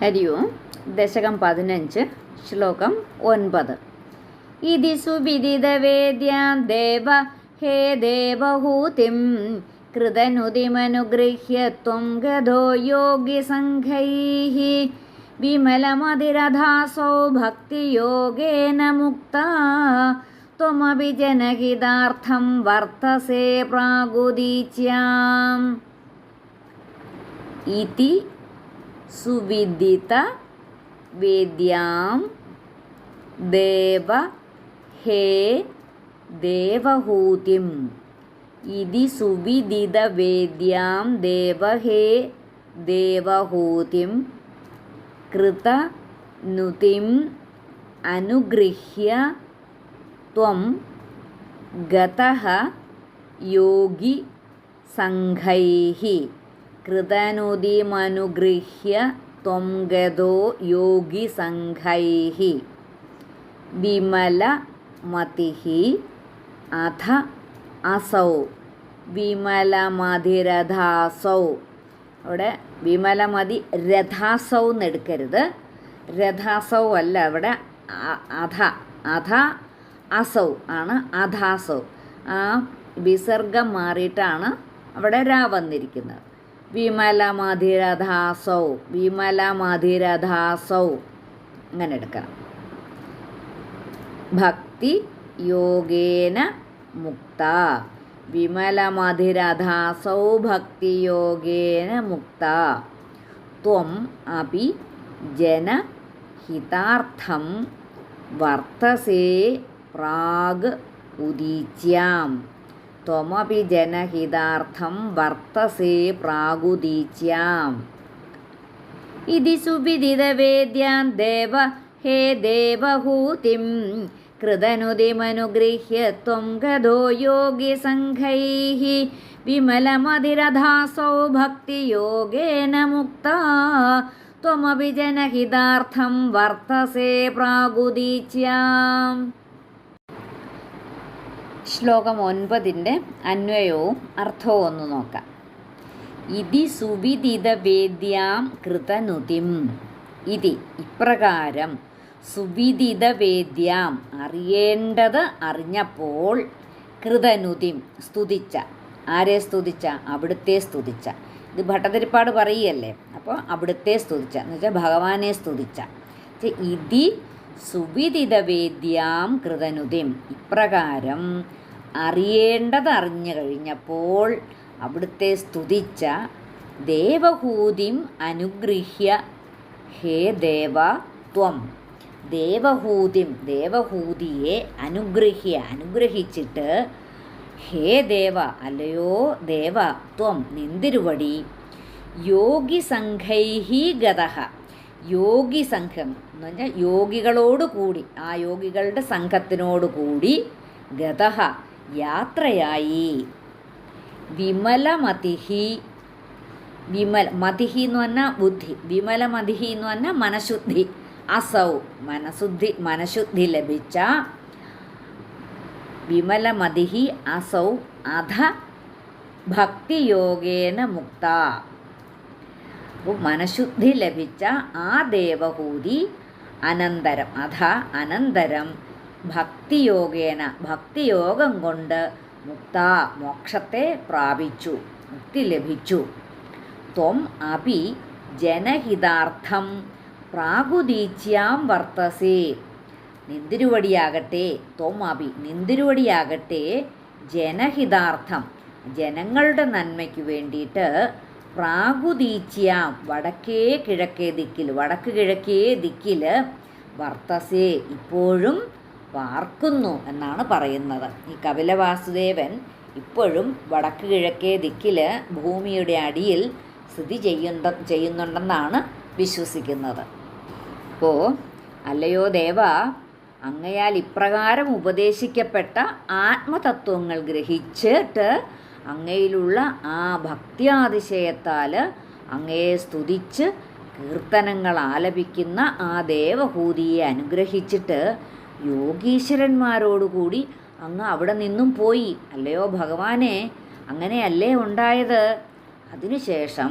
ഹരി ഓം. ദശകം പതിനഞ്ച് ശ്ലോകം ഒൻപത്. ഇതി സുവിദിതവേദ്യാം ദേവ ഹേ ദേവഹൂതിം. കൃതനുതിമനുഗൃഹ്യ ത്വം ഗതോ യോഗിസംഘൈः വിമലമതിരഥാസോ ഭക്തിയോഗേന മുക്ത. ത്വമപി ജനഹിതാർത്ഥം വർത്തസേ പ്രാഗുദീച്യാം ഇതി സുവിദിത വേദ്യാം ദേവ ഹേ ദേവഹൂതിം. ഇതി സുവിദിത വേദ്യാം ദേവ ഹേ ദേവഹൂതിം. കൃത നുതിം അനുഗൃഹ്യ ത്വം ഗതഃ യോഗി സംഘൈः കൃതനുതിമനുഗൃഹ്യ ത്വം ഗതോ യോഗിസംഘൈः വിമലമതിः അഥ അസൗ. വിമലമതിരഥാസൗ. അവിടെ വിമലമതി രഥാസൗ എന്നെടുക്കരുത് രഥാസൗ അല്ല അവിടെ അധ അധ അസൗ ആണ് അധാസൗ. ആ വിസർഗം മാറിയിട്ടാണ് അവിടെ രാ വന്നിരിക്കുന്നത്. വിമലമതിരഥാസൗ വിമലമതിരഥാസൗ അങ്ങനെ എടുക്കണം. ഭക്തി യോഗേന മുക്ത വിമലമതിരധാസൗ ഭക്തിയോഗേന മുക്ത. ത്വം അപി ജനഹിതാർത്ഥം വർത്തസേ പ്രാഗ് ഉദീച്യാം. ത്വമപി ജനഹിതാർത്ഥം വർത്തസേ പ്രാഗുദീച്യാം ഇതി സുവിദിതവേദ്യാൻ ദേവ ഹേ ദേവഹൂതിം കൃതനുതിമനുഗൃഹ്യ ത്വം ഗതോ യോഗിസംഘൈः വിമലമതിരധാസൗ ഭക്തിയോഗേന മുക്ത. ത്വമപി ജനഹിതാർത്ഥം വർത്തസേ പ്രാഗുദീച്യാം ശ്ലോകം ഒൻപതിന്റെ അന്വയവും അർത്ഥവും ഒന്ന് നോക്കാം. ഇതി സുവിദിത വേദ്യാം കൃതനുതിം. ഇതി ഇപ്രകാരം സുവിദിത വേദ്യാം അറിയേണ്ടത് അറിഞ്ഞപ്പോൾ കൃതനുതിം സ്തുതിച്ച. ആരെ സ്തുതിച്ച? അവിടുത്തെ സ്തുതിച്ച. ഇത് ഭട്ടതിരിപ്പാട് പറയുകയല്ലേ? അപ്പോൾ അവിടുത്തെ സ്തുതിച്ച. എന്ന് വെച്ചാൽ ഭഗവാനെ സ്തുതിച്ച. ഇതി സുവിദിത വേദ്യാം കൃതനുതിം. ഇപ്രകാരം അറിയേണ്ടത് അറിഞ്ഞു കഴിഞ്ഞപ്പോൾ അവിടുത്തെ സ്തുതിച്ച ദേവഹൂതിം അനുഗൃഹ്യ ഹേ ദേവ ത്വം. ദേവഹൂതിം ദേവഹൂതിയെ അനുഗ്രഹ്യ അനുഗ്രഹിച്ചിട്ട് ഹേ ദേവ അല്ലയോ ദേവ ത്വം നിന്തിരുവടി. യോഗി സംഘൈഹി ഗതഃ. യോഗി സംഘം എന്ന് പറഞ്ഞാൽ യോഗികളോട് കൂടി ആ യോഗികളുടെ സംഘത്തിനോട് കൂടി ഗതഃ യാത്രയായി. വിമലമതിഹി വിമൽ മതിഹി എന്ന് പറഞ്ഞാൽ ബുദ്ധി വിമലമതിഹി എന്ന് പറഞ്ഞാൽ മനഃശുദ്ധി അസൗ മനഃശുദ്ധി മനഃശുദ്ധി ലഭിച്ച വിമലമതിഹി അസൗ അധ ഭക്തിയോഗേന മുക്ത. മനഃശുദ്ധി ലഭിച്ച ആ ദേവഹൂതി അനന്തരം അധ അനന്തരം ഭക്തിയോഗേന ഭക്തിയോഗം കൊണ്ട് മുക്ത മോക്ഷത്തെ പ്രാപിച്ചു മുക്തി ലഭിച്ചു. ത്വം അപി ജനഹിതാർത്ഥം പ്രാഗുദീച്യാം വർത്തസേ. നിന്തിരുവടിയാകട്ടെ ത്വം അപി നിന്തിരുവടിയാകട്ടെ ജനഹിതാർത്ഥം ജനങ്ങളുടെ നന്മയ്ക്ക് വേണ്ടിയിട്ട് പ്രാഗുദീച്യാം വടക്കേ കിഴക്കേ ദിക്കിൽ വടക്ക് കിഴക്കേ ദിക്കിൽ വർത്തസേ ഇപ്പോഴും പാർക്കുന്നു എന്നാണ് പറയുന്നത്. ഈ കപിലവാസുദേവൻ ഇപ്പോഴും വടക്ക് കിഴക്കേ ദിക്കിൽ ഭൂമിയുടെ അടിയിൽ സ്ഥിതി ചെയ്യുന്ന ചെയ്യുന്നുണ്ടെന്നാണ് വിശ്വസിക്കുന്നത്. അപ്പോൾ അല്ലയോ ദേവ അങ്ങയാൽ ഇപ്രകാരം ഉപദേശിക്കപ്പെട്ട ആത്മതത്വങ്ങൾ ഗ്രഹിച്ചിട്ട് അങ്ങയിലുള്ള ആ ഭക്തിയാതിശയത്താൽ അങ്ങയെ സ്തുതിച്ച് കീർത്തനങ്ങൾ ആലപിക്കുന്ന ആ ദേവഹൂതിയെ അനുഗ്രഹിച്ചിട്ട് യോഗീശ്വരന്മാരോടുകൂടി അങ്ങ് അവിടെ നിന്നും പോയി. അല്ലയോ ഭഗവാനെ അങ്ങനെയല്ലേ ഉണ്ടായത്? അതിനുശേഷം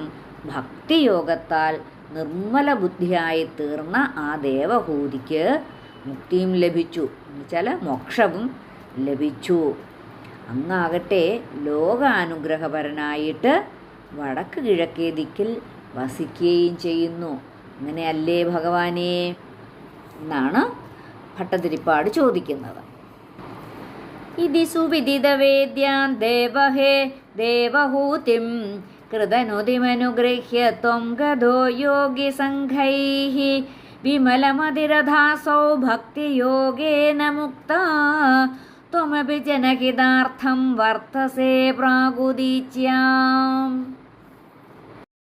ഭക്തിയോഗത്താൽ നിർമ്മല ബുദ്ധിയായി തീർന്ന ആ ദേവഹൂതിക്ക് മുക്തിയും ലഭിച്ചു. എന്നുവെച്ചാൽ മോക്ഷവും ലഭിച്ചു. അങ്ങാകട്ടെ ലോകാനുഗ്രഹപരനായിട്ട് വടക്ക് കിഴക്കേ ദിക്കിൽ വസിക്കുകയും ചെയ്യുന്നു. അങ്ങനെയല്ലേ ഭഗവാനെ? എന്നാണ് ഭട്ടതിരിപ്പാട് ചോദിക്കുന്നത്. ഇതി സുവിദിതവേദ്യാൻ ദേവഹേ ദേവഹൂതിം കൃതനുതിമനുഗൃഹ്യ ത്വം ഗതോ യോഗി സംഘൈ വിമലമതിരധാസൗ ഭക്തിയോഗേന മുക്ത ത്വമപി ജനഹിതാർത്ഥം വർത്തസേ പ്രാഗുദീച്യാം